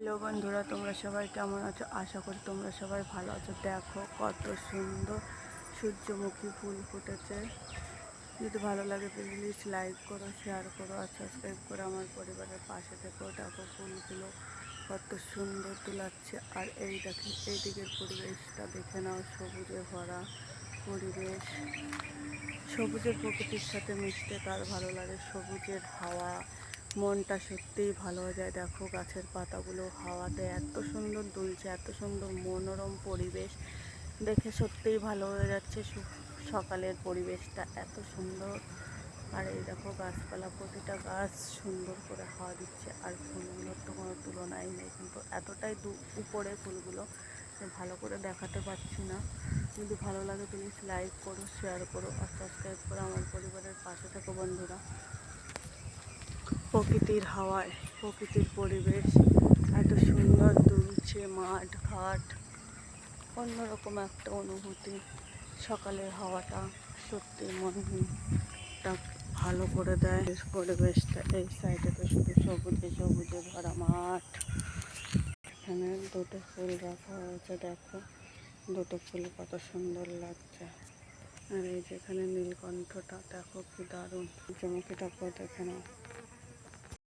Hello বন্ধুরা, তোমরা সবাই কেমন আছো? আশা করি তোমরা সবাই ভালো আছো। দেখো কত সুন্দর সূর্যমুখী ফুল ফুটেছে। যদি ভালো লাগে প্লিজ লাইক করো শেয়ার করো আর সাবস্ক্রাইব করে আমার পরিবারের পাশে থেকেও দেখো ফুলগুলো কত সুন্দর তুলাচ্ছে। আর এই দেখি, এই দিকের পরিবেশটা দেখে নাও, সবুজে ভরা পরিবেশ। সবুজের প্রকৃতির সাথে মিশতে কার ভালো লাগে? সবুজের হাওয়া মনটা সত্যিই ভালো হয়ে যায়। দেখো গাছের পাতাগুলো হাওয়াতে এত সুন্দর দুলছে, এত সুন্দর মনোরম পরিবেশ। দেখে সত্যিই ভালো হয়ে যাচ্ছে সকালের পরিবেশটা এত সুন্দর। আর এই দেখো গাছপালা, প্রতিটা গাছ সুন্দর করে হাওয়া দিচ্ছে। আর ফুলগুলোর তো কোনো তুলনাই নেই, কিন্তু এতটাই উপরে ফুলগুলো ভালো করে দেখাতে পারছি না। যদি ভালো লাগে প্লিজ লাইক করো শেয়ার করো, আর সাবস্ক্রাইব করো আমার পরিবারের পাশে থাকো বন্ধুরা। প্রকৃতির হাওয়ায়, প্রকৃতির পরিবেশ। এত সুন্দর দুলছে মাঠ, ঘাট। অন্যরকম একটা অনুভূতি। সকালের হাওয়াটা সত্যি মনটা ভালো করে দেয়। পরিবেশটা এই সাইডে তো শুধু সবুজে সবুজে ভরা মাঠ। এখানে দুটো ফুল রাখা হয়েছে, দেখো। দুটো ফুল কত সুন্দর লাগছে। আর এই যেখানে নীলকণ্ঠটা, দেখো কি দারুণ। সূর্যমুখীটাকেও দেখে নাও